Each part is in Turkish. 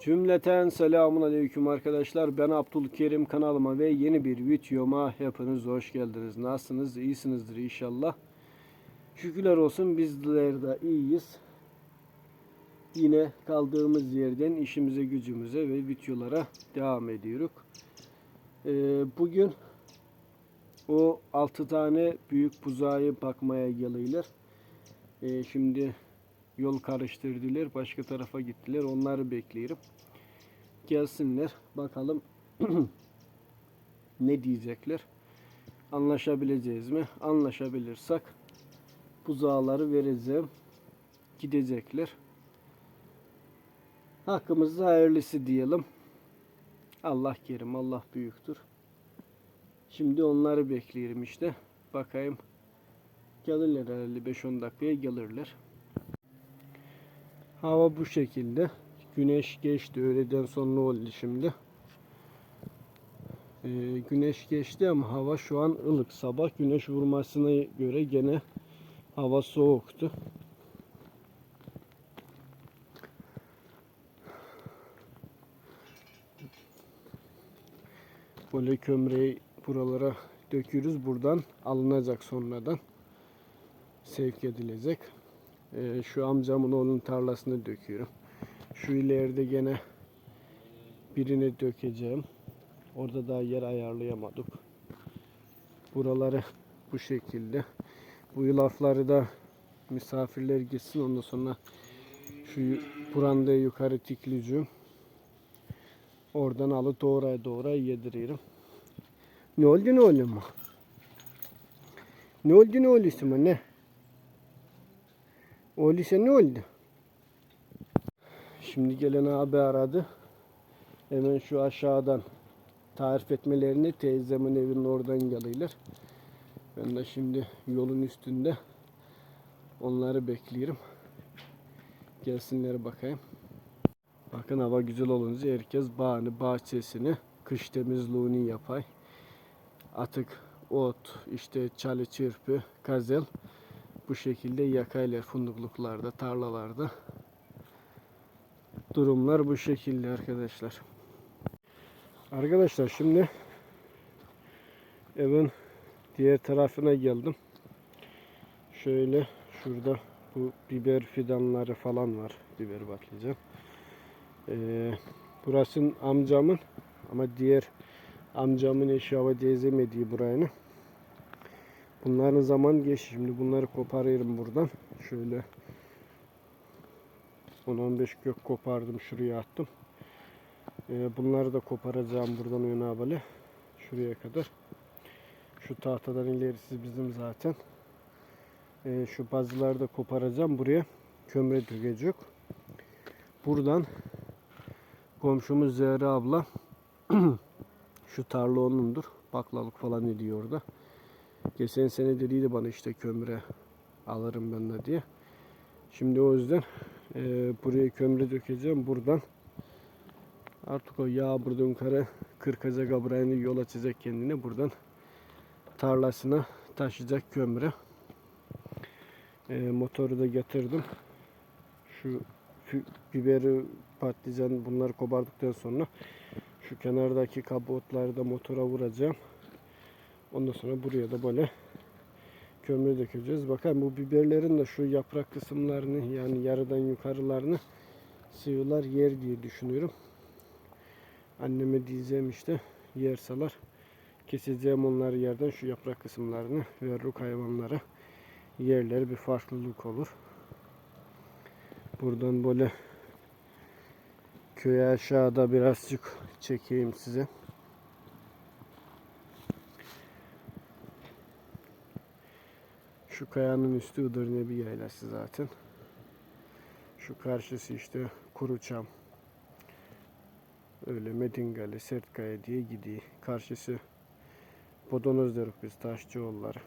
Cümleten selamun aleyküm arkadaşlar. Ben Abdülkerim kanalıma ve yeni bir videoma hepiniz hoş geldiniz. Nasılsınız? İyisinizdir inşallah. Şükürler olsun bizler de iyiyiz. Yine kaldığımız yerden işimize gücümüze ve videolara devam ediyoruz. Ee, bugün o 6 tane büyük buzağı bakmaya geliyorlar. Ee, şimdi yol karıştırdılar. Başka tarafa gittiler. Onları bekliyorum. Gelsinler. Bakalım ne diyecekler. Anlaşabileceğiz mi? Anlaşabilirsek buzağları vereceğim. Gidecekler. Hakkımızda hayırlısı diyelim. Allah kerim, Allah büyüktür. Şimdi onları bekliyorum işte. Bakayım. Gelirler herhalde 5-10 dakikaya gelirler. Hava bu şekilde. Güneş geçti. Öğleden sonra oldu şimdi. Ee, güneş geçti ama hava şu an ılık. Sabah güneş vurmasına göre gene hava soğuktu. Böyle kömreyi buralara döküyoruz. Buradan alınacak sonradan. Sevk edilecek. Ee, şu amcamın oğlunun tarlasını döküyorum. Şu ileride gene birini dökeceğim. Orada daha yer ayarlayamadık. Buraları bu şekilde. Bu yulafları da misafirler gitsin ondan sonra şu buranda yukarı tikleyeceğim. Oradan alıp doğraya doğraya yediriyorum. Ne oldu ne oldu mu? Ne oldu ne oldu mu ne? Öyleyse ne oldu? Şimdi gelen abi aradı. Hemen şu aşağıdan tarif etmelerini teyzemin evinin oradan geliyorlar. Ben de şimdi yolun üstünde onları bekliyorum. Gelsinler bakayım. Bakın hava güzel olunca herkes bağını, bahçesini, kış temizliğini yapay. Atık, ot, işte çalı çırpı, kazel bu şekilde yakaylar fundukluklarda, tarlalarda. Durumlar bu şekilde arkadaşlar. Arkadaşlar şimdi evin diğer tarafına geldim. Şöyle şurada bu biber fidanları falan var. Biber patlıcan. Ee, burasının amcamın ama diğer amcamın eşi hava teyzemediği burayını. Bunların zaman geç. Şimdi bunları koparıyorum buradan. Şöyle 10-15 kök kopardım. Şuraya attım. Ee, bunları da koparacağım buradan öne böyle. Şuraya kadar. Şu tahtadan ilerisi bizim zaten. Ee, şu bazıları da koparacağım. Buraya kömre dökecek. Buradan komşumuz Zehra abla şu tarla onundur. Baklalık falan ediyor orada. Geçen sene dediydi bana işte kömre alırım ben de diye. Şimdi o yüzden e, buraya kömre dökeceğim. Buradan artık o yağ buradan yukarı kırkacak abrayını yol açacak kendine. Buradan tarlasına taşıyacak kömre. E, motoru da getirdim. Şu biberi, patlıcan bunları kopardıktan sonra şu kenardaki kabotları da motora vuracağım. Ondan sonra buraya da böyle kömür dökeceğiz. Bakın bu biberlerin de şu yaprak kısımlarını yani yarıdan yukarılarını sığırlar yer diye düşünüyorum. Anneme diyeceğim işte yersalar keseceğim onları yerden şu yaprak kısımlarını veririk hayvanlara yerler bir farklılık olur. Buradan böyle köye aşağıda birazcık çekeyim size. Şu kayanın üstü Iğdır bir yaylası zaten. Şu karşısı işte Kuruçam. Öyle Medingali, Sertkaya diye gidiyor. Karşısı Bodonoz deriz biz Taşçıoğulları.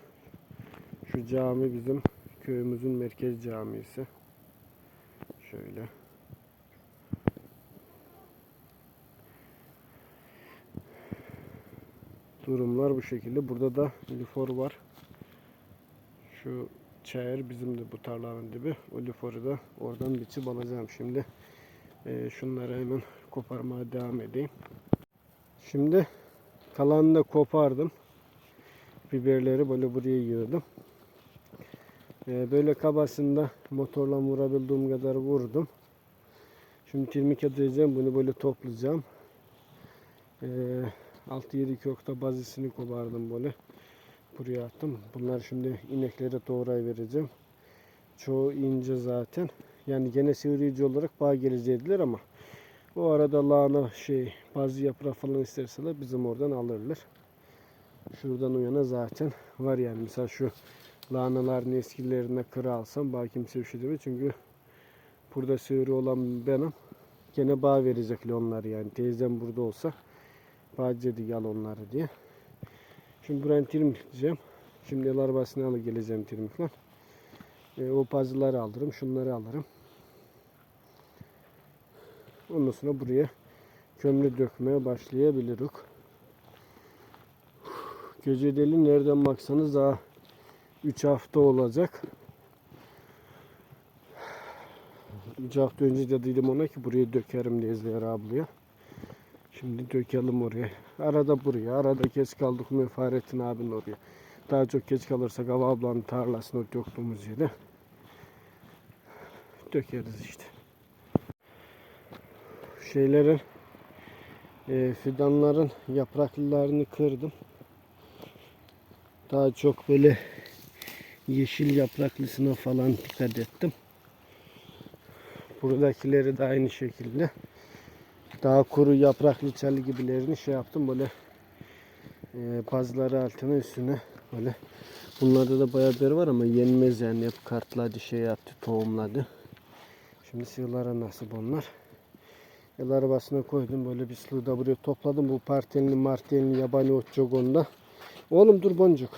Şu cami bizim köyümüzün merkez camisi. Şöyle. Durumlar bu şekilde. Burada da lifor var. Şu çayır bizim de bu tarlanın dibi. O da oradan biçip alacağım şimdi. Ee, şunları hemen koparmaya devam edeyim. Şimdi kalanını da kopardım. Biberleri böyle buraya yığdım. Ee, böyle kabasında motorla vurabildiğim kadar vurdum. Şimdi tirmik edeceğim. Bunu böyle toplayacağım. Ee, 6-7 kökte bazisini kopardım böyle. Buraya attım. Bunlar şimdi ineklere doğray vereceğim. Çoğu ince zaten. Yani gene sivriyici olarak bağ geleceğiler ama o arada lahana şey bazı yaprağı falan isterseler bizim oradan alırlar. Şuradan uyana zaten var yani. Mesela şu lahanaların eskilerine kıra alsam bağ kimse bir şey demez. Çünkü burada sivri olan benim. Gene bağ verecekler onlar yani. Teyzem burada olsa bağ dedi yal onları diye. Şimdi buraya tirmikleyeceğim. Şimdi el arabasını alıp geleceğim tirmikle. E, o pazıları alırım. Şunları alırım. Ondan sonra buraya kömür dökmeye başlayabiliriz. Gecedeli nereden baksanız daha 3 hafta olacak. 3 hafta önce de dedim ona ki buraya dökerim diye Zehra ablaya. Şimdi dökelim oraya. Arada buraya, arada geç kaldık mı Fahrettin abinin oraya. Daha çok geç kalırsak Hava ablanın tarlasına döktüğümüz yere dökeriz işte. Şeylerin e, fidanların yapraklarını kırdım. Daha çok böyle yeşil yapraklısına falan dikkat ettim. Buradakileri de aynı şekilde. Daha kuru yapraklı çalı gibilerini şey yaptım böyle e, bazıları altına üstüne böyle. Bunlarda da bayağı beri var ama yenmez yani hep kartladı şey yaptı tohumladı. Şimdi sığırlara nasip onlar. El arabasına koydum böyle bir sığır da buraya topladım. Bu partelini martelini yabani ot çok onda. Oğlum dur boncuk.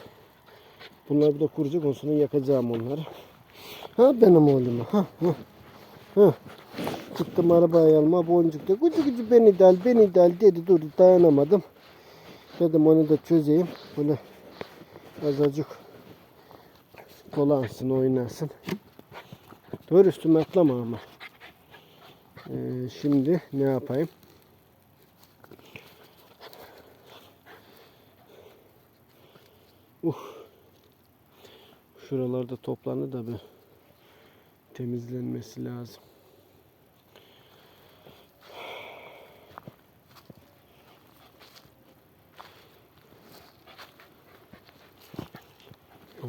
Bunlar bir de kuracak ondan yakacağım onları. Ha benim oğlum ha ha. ha. Çıktım arabaya alma boncuk da gücü gücü beni del beni del dedi dur dayanamadım. Dedim onu da çözeyim. Böyle azıcık dolansın oynasın. Dur üstüme atlama ama. Ee, şimdi ne yapayım? Uh. Şuralarda toplandı da bir temizlenmesi lazım.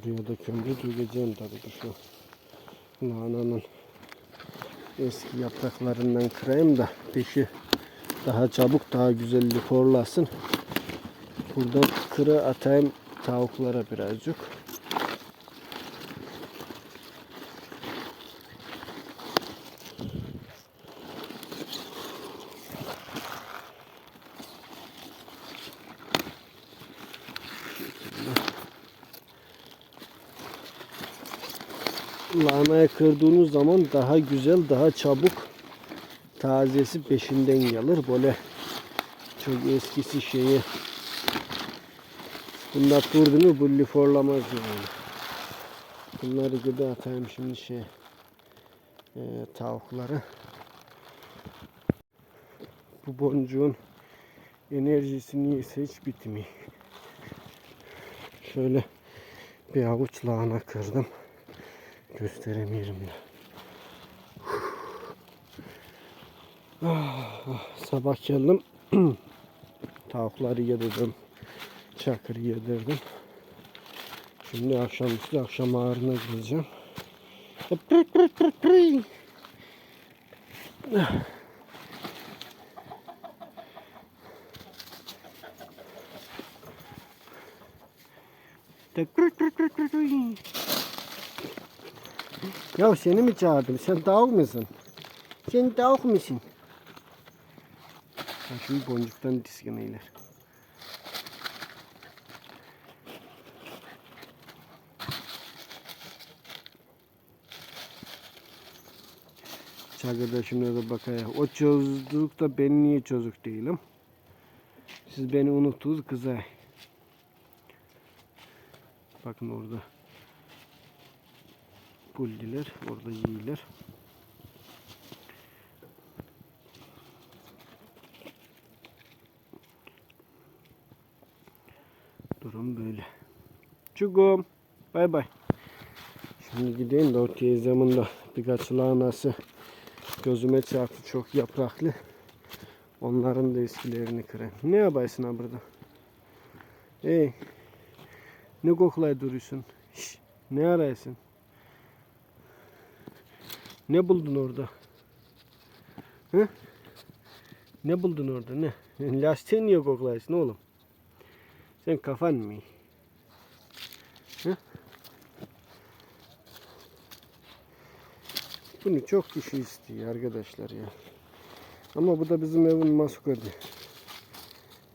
Buraya da kömür dökeceğim tabii ki şu lahananın eski yapraklarından kırayım da peşi daha çabuk daha güzel liforlasın. Buradan kıra atayım tavuklara birazcık. Lahanayı kırdığınız zaman daha güzel, daha çabuk tazesi peşinden gelir. Böyle çok eskisi şeyi bunlar durdu mu bu liforlamaz yani. Bunları gibi atayım şimdi şey e, tavukları. Bu boncuğun enerjisi niyeyse hiç bitmiyor. Şöyle bir avuç lahana kırdım gösteremiyorum da. Ah, ah, sabah geldim. Tavukları yedirdim. Çakırı yedirdim. Şimdi akşamüstü akşam ağrına gideceğim. Ya seni mi çağırdım? Sen tavuk musun? Sen tavuk musun? Şimdi boncuktan diskineyler. Çakırda şimdi de bakaya. O çözdük da ben niye çözük değilim? Siz beni unuttunuz kıza. Bakın orada gulliler orada yiyiler. Durum böyle. Çukum. Bay bay. Şimdi gideyim de o teyzemin de birkaç lahanası gözüme çarptı çok yapraklı. Onların da eskilerini kırayım. Ne yapaysın ha burada? Hey. Ne koklay duruyorsun? Şş, ne arayasın? Ne buldun orada? Hı? Ne buldun orada ne? Lastiği niye koklayasın oğlum? Sen kafan mı? Hı? Bunu çok kişi istiyor arkadaşlar ya. Ama bu da bizim evin maskotu.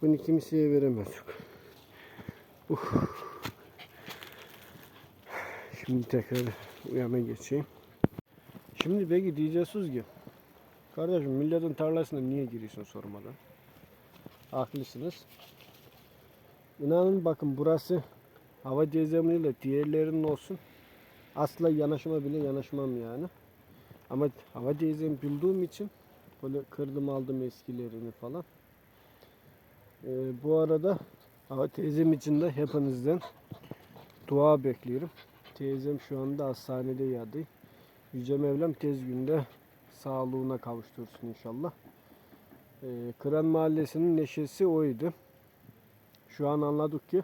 Bunu kimseye veremezdik. Uh. Şimdi tekrar uyama geçeyim. Şimdi belki diyeceksiniz ki Kardeşim milletin tarlasına niye giriyorsun sormadan? Haklısınız. İnanın bakın burası hava cezamıyla diğerlerinin olsun. Asla yanaşma bile yanaşmam yani. Ama hava cezamı bildiğim için böyle kırdım aldım eskilerini falan. Ee, bu arada hava teyzem için de hepinizden dua bekliyorum. Teyzem şu anda hastanede yadı. Yüce Mevlam tez günde sağlığına kavuştursun inşallah. Ee, Kıran Mahallesi'nin neşesi oydu. Şu an anladık ki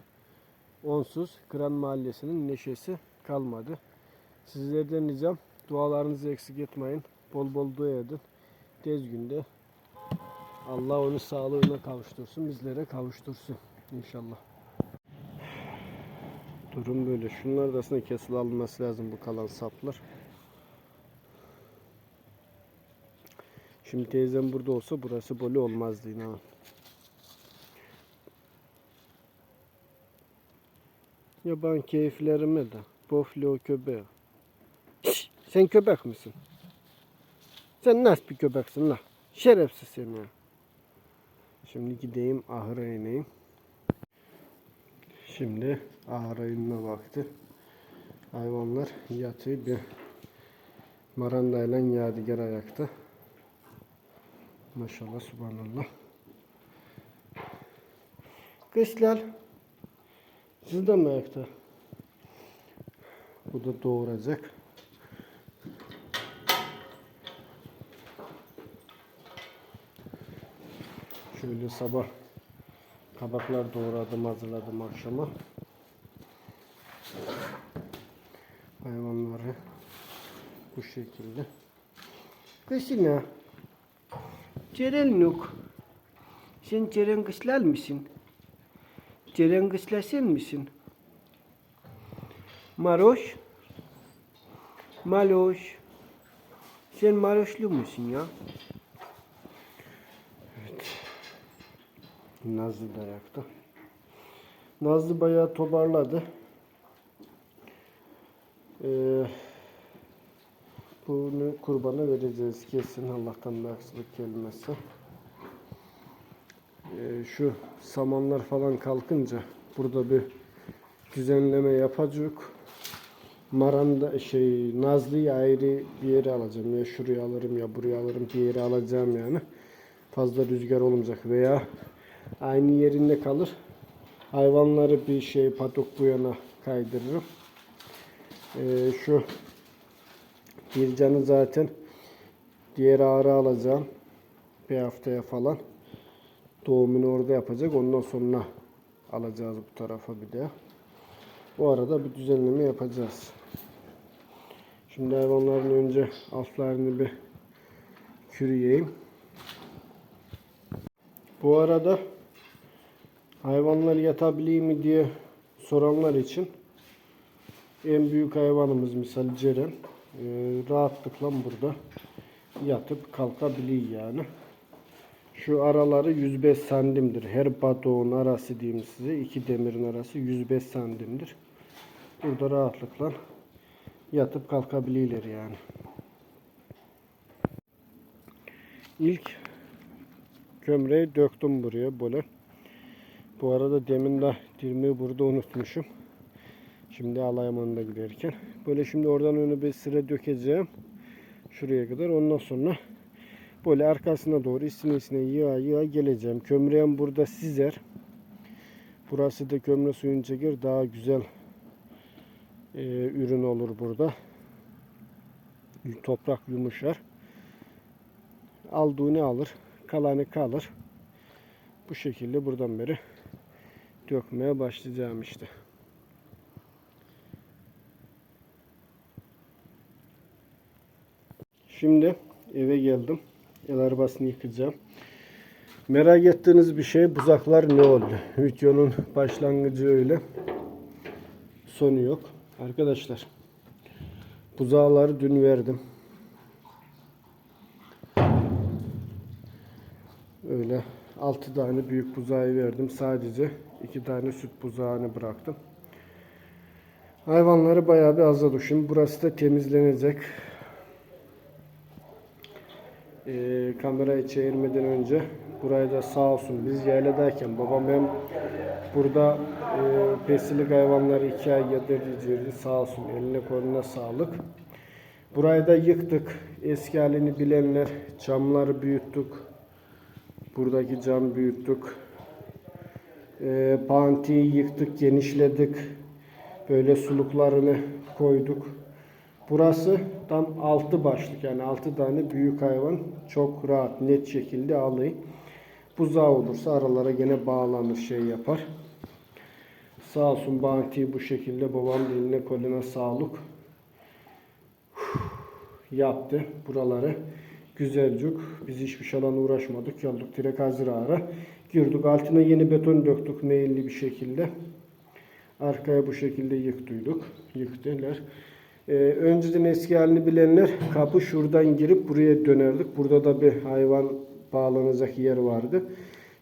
onsuz Kıran Mahallesi'nin neşesi kalmadı. Sizlerden ricam dualarınızı eksik etmeyin. Bol bol dua edin. Tez günde Allah onu sağlığına kavuştursun. Bizlere kavuştursun inşallah. Durum böyle. Şunlar da aslında kesil alınması lazım bu kalan saplar. Şimdi teyzem burada olsa burası böyle olmazdı inan. Yaban keyiflerime de. Boflo köpeği. Sen köpek misin? Sen nasıl bir köpeksin la? Şerefsiz sen ya. Şimdi gideyim ahıra ineyim. Şimdi ahıra inme vakti. Hayvanlar yatıyor bir marandayla yadigar ayakta. Maşallah subhanallah. Kışlar. Siz de mi ayakta? Bu da doğuracak. Şöyle sabah kabaklar doğradım hazırladım akşama. Hayvanları bu şekilde. Kışına. Ceren yok. Sen Ceren kışlar mısın? Ceren kışlar sen misin? Maroş. Maloş. Sen Maroşlu musun ya? Evet. Nazlı da ayakta. Nazlı bayağı toparladı. Ee, bunu kurbana vereceğiz kesin Allah'tan bir aksilik. Ee, şu samanlar falan kalkınca burada bir düzenleme yapacak. Maranda şey Nazlı'yı ayrı bir yere alacağım. Ya şuraya alırım ya buraya alırım bir yere alacağım yani. Fazla rüzgar olmayacak veya aynı yerinde kalır. Hayvanları bir şey patok bu yana kaydırırım. Ee, şu bir canı zaten diğer ağrı alacağım. Bir haftaya falan. Doğumunu orada yapacak. Ondan sonra alacağız bu tarafa bir de. Bu arada bir düzenleme yapacağız. Şimdi hayvanların önce altlarını bir kürüyeyim. Bu arada hayvanlar yatabiliyor mi diye soranlar için en büyük hayvanımız misal Ceren e, rahatlıkla burada yatıp kalkabiliyor yani. Şu araları 105 santimdir. Her batoğun arası diyeyim size. iki demirin arası 105 santimdir. Burada rahatlıkla yatıp kalkabiliyorlar yani. İlk kömreyi döktüm buraya böyle. Bu arada demin de dirmeyi burada unutmuşum. Şimdi Alayaman'da giderken. Böyle şimdi oradan önü bir sıra dökeceğim. Şuraya kadar. Ondan sonra böyle arkasına doğru isine isine yığa yığa geleceğim. Kömreğim burada sizer. Burası da kömre suyunu çeker. Daha güzel e, ürün olur burada. Toprak yumuşar. Aldığını alır. Kalanı kalır. Bu şekilde buradan beri dökmeye başlayacağım işte. Şimdi eve geldim. El arabasını yıkayacağım. Merak ettiğiniz bir şey buzaklar ne oldu? Videonun başlangıcı öyle. Sonu yok. Arkadaşlar buzağları dün verdim. Öyle 6 tane büyük buzağı verdim. Sadece 2 tane süt buzağını bıraktım. Hayvanları bayağı bir azaldı. Şimdi burası da temizlenecek. Ee, kamerayı çevirmeden önce burayı da sağ olsun biz yayladayken babam hem burada e, besilik hayvanları iki ay yedirici sağ olsun eline koluna sağlık. Burayı da yıktık. Eski halini bilenler camları büyüttük. Buradaki cam büyüttük. E, pantiyi yıktık, genişledik. Böyle suluklarını koyduk. Burası tam altı başlık yani altı tane büyük hayvan çok rahat net şekilde alıyor. Buzağı olursa aralara gene bağlanır şey yapar. Sağ olsun Banti bu şekilde babam eline koluna sağlık yaptı buraları. Güzelcük. Biz hiçbir şeyle uğraşmadık. Geldik direkt hazır ara. Girdik altına yeni beton döktük meyilli bir şekilde. Arkaya bu şekilde yıktıydık. Yıktılar. Ee, önceden eski halini bilenler kapı şuradan girip buraya dönerdik. Burada da bir hayvan bağlanacak yer vardı.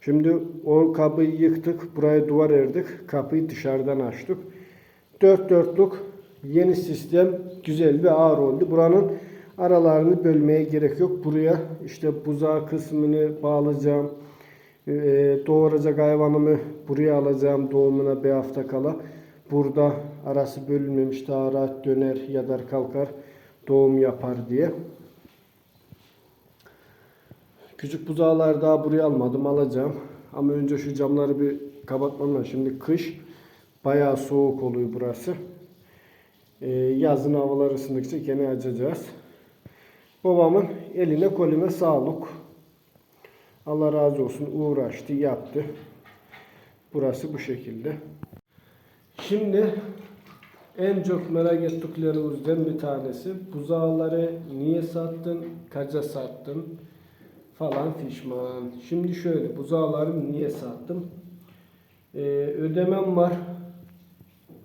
Şimdi o kapıyı yıktık. Buraya duvar erdik. Kapıyı dışarıdan açtık. Dört dörtlük yeni sistem güzel bir ağır oldu. Buranın aralarını bölmeye gerek yok. Buraya işte buzağı kısmını bağlayacağım. Ee, doğuracak hayvanımı buraya alacağım doğumuna bir hafta kala. Burada arası bölünmemiş daha rahat döner yadar kalkar doğum yapar diye. Küçük buzağlar daha buraya almadım alacağım. Ama önce şu camları bir kapatmam lazım. Şimdi kış bayağı soğuk oluyor burası. Ee, yazın havalar ısındıkça gene açacağız. Babamın eline kolüme sağlık. Allah razı olsun uğraştı yaptı. Burası bu şekilde. Şimdi en çok merak ettiklerimizden bir tanesi buzağları niye sattın, kaça sattın falan fişman. Şimdi şöyle buzağları niye sattım? Ee, ödemem var.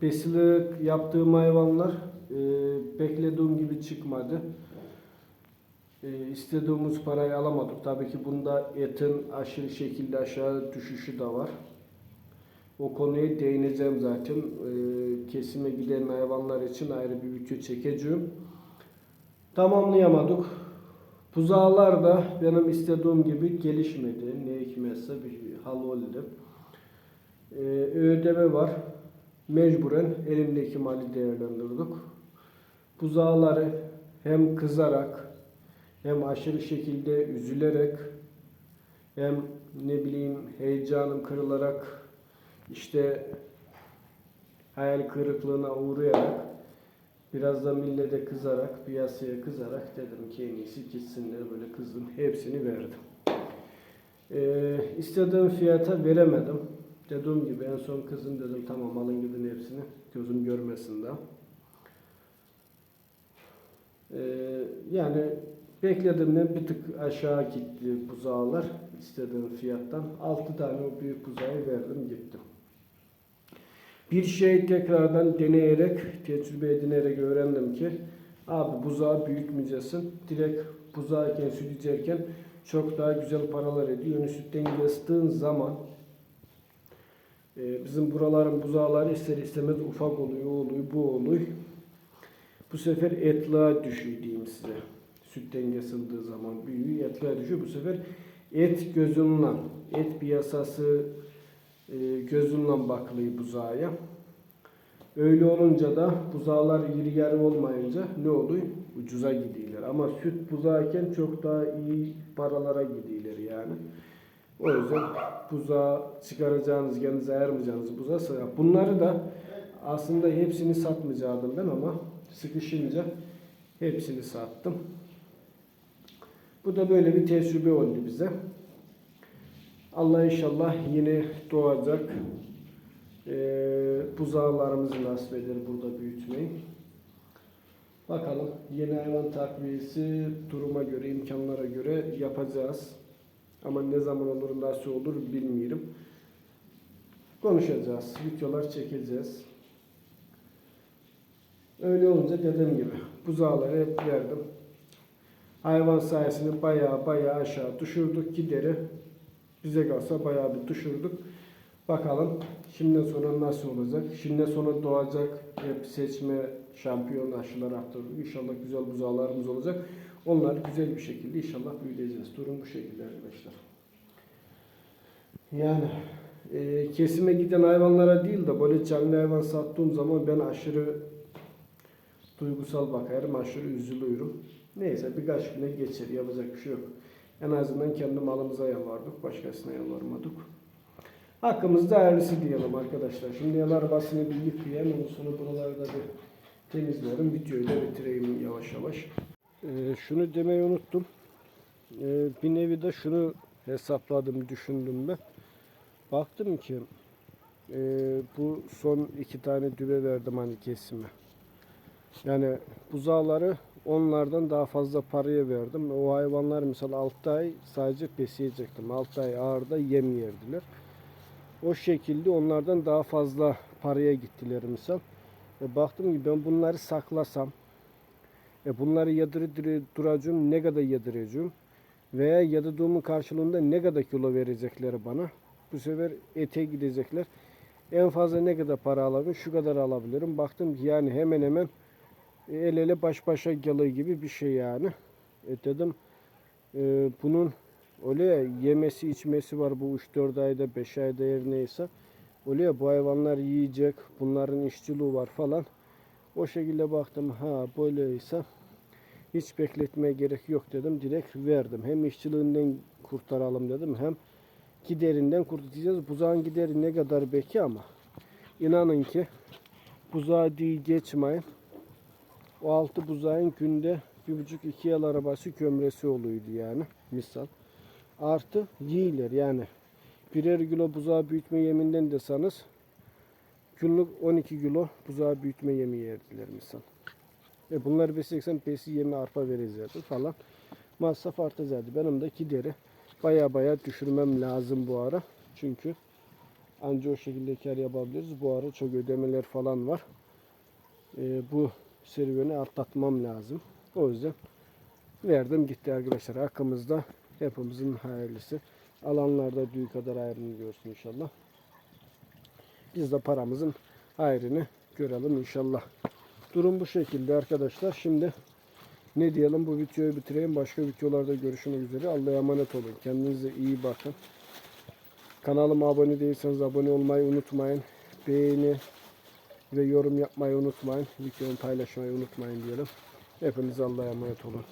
Besilik yaptığım hayvanlar e, beklediğim gibi çıkmadı. E, istediğimiz parayı alamadık. Tabii ki bunda etin aşırı şekilde aşağı düşüşü de var. O konuya değineceğim zaten. Ee, kesime giden hayvanlar için ayrı bir video çekeceğim. Tamamlayamadık. Buzağlar da benim istediğim gibi gelişmedi. Ne hikmetse bir hal oldu. Ee, ödeme var. Mecburen elimdeki mali değerlendirdik. Buzağları hem kızarak hem aşırı şekilde üzülerek hem ne bileyim heyecanım kırılarak işte hayal kırıklığına uğrayarak biraz da millete kızarak, piyasaya kızarak dedim ki en iyisi gitsinler böyle kızdım. Hepsini verdim. Ee, istediğim fiyata veremedim. Dediğim gibi en son kızım dedim tamam alın gidin hepsini. Gözüm görmesin daha. Ee, yani beklediğimden bir tık aşağı gitti buzağlar istediğim fiyattan. 6 tane o büyük buzağı verdim gittim. Bir şey tekrardan deneyerek, tecrübe edinerek öğrendim ki abi buzağı büyütmeyeceksin. Direkt buzağıyken süt içerken çok daha güzel paralar ediyor. Yani sütten kestiğin zaman e, bizim buraların buzağları ister istemez ufak oluyor, oluyor, bu oluyor. Bu sefer etliğe düşüyor diyeyim size. Sütten kesildiği zaman büyüyor, etliğe düşüyor. Bu sefer et gözünle, et piyasası gözünle bakılıyor buzağa. Öyle olunca da buzağlar iri yarı olmayınca ne oluyor? Ucuza gidiyorlar. Ama süt buzağıyken çok daha iyi paralara gidiyorlar yani. O yüzden buzağı çıkaracağınız, kendinize ayırmayacağınız buzağı. Bunları da aslında hepsini satmayacaktım ben ama sıkışınca hepsini sattım. Bu da böyle bir tecrübe oldu bize. Allah inşallah yine doğacak ee, buzağlarımızı nasip eder burada büyütmeyi. Bakalım yeni hayvan takviyesi duruma göre, imkanlara göre yapacağız. Ama ne zaman olur, nasıl olur bilmiyorum. Konuşacağız, videolar çekeceğiz. Öyle olunca dediğim gibi buzağları hep verdim. Hayvan sayesini bayağı bayağı aşağı düşürdük gideri. Bize kalsa bayağı bir düşürdük. Bakalım şimdiden sonra nasıl olacak? Şimdiden sonra doğacak hep seçme şampiyon aşılar arttırdık. İnşallah güzel buzağlarımız olacak. Onlar güzel bir şekilde inşallah büyüyeceğiz. Durum bu şekilde arkadaşlar. Yani e, kesime giden hayvanlara değil de böyle canlı hayvan sattığım zaman ben aşırı duygusal bakarım, aşırı üzülüyorum. Neyse birkaç güne geçer, yapacak bir şey yok. En azından kendi malımıza yalvardık, başkasına yalvarmadık. Hakkımızda hayırlısı diyelim arkadaşlar. Şimdi el arabasını bir yıkayayım, ondan sonra buraları da bir temizlerim. Videoyu da bitireyim yavaş yavaş. Ee, şunu demeyi unuttum. Ee, bir nevi de şunu hesapladım, düşündüm ben. Baktım ki e, bu son iki tane düve verdim hani kesime. Yani buzağları onlardan daha fazla paraya verdim. O hayvanlar mesela 6 ay sadece besleyecektim. 6 ay ağırda yem yerdiler. O şekilde onlardan daha fazla paraya gittiler misal. E baktım ki ben bunları saklasam e bunları yadırı duracağım ne kadar yadıracağım veya yadırdığımın karşılığında ne kadar kilo verecekleri bana. Bu sefer ete gidecekler. En fazla ne kadar para alabilirim? Şu kadar alabilirim. Baktım ki yani hemen hemen el ele baş başa geliyor gibi bir şey yani. E dedim e, bunun öyle yemesi içmesi var bu 3-4 ayda 5 ayda her neyse. Öyle bu hayvanlar yiyecek bunların işçiliği var falan. O şekilde baktım ha böyleyse hiç bekletmeye gerek yok dedim. Direkt verdim. Hem işçiliğinden kurtaralım dedim hem giderinden kurtaracağız. Buzağın gideri ne kadar beki ama inanın ki buzağı değil geçmeyin. O altı buzağın günde bir buçuk iki yıl arabası kömresi oluyordu yani misal. Artı yiyiler yani birer kilo buzağı büyütme yeminden deseniz günlük 12 kilo buzağı büyütme yemi yerdiler misal. E bunları besleyeceksen besi yemi arpa verecekti falan. Masraf artacaktı. Benim de gideri baya baya düşürmem lazım bu ara. Çünkü anca o şekilde kar yapabiliriz. Bu ara çok ödemeler falan var. E, bu serüveni atlatmam lazım. O yüzden verdim gitti arkadaşlar. Hakkımızda hepimizin hayırlısı. Alanlarda düğü kadar hayrını görsün inşallah. Biz de paramızın hayrını görelim inşallah. Durum bu şekilde arkadaşlar. Şimdi ne diyelim bu videoyu bitireyim. Başka videolarda görüşmek üzere. Allah'a emanet olun. Kendinize iyi bakın. Kanalıma abone değilseniz abone olmayı unutmayın. Beğeni ve yorum yapmayı unutmayın. Videomu paylaşmayı unutmayın diyelim. Hepinize Allah'a emanet olun.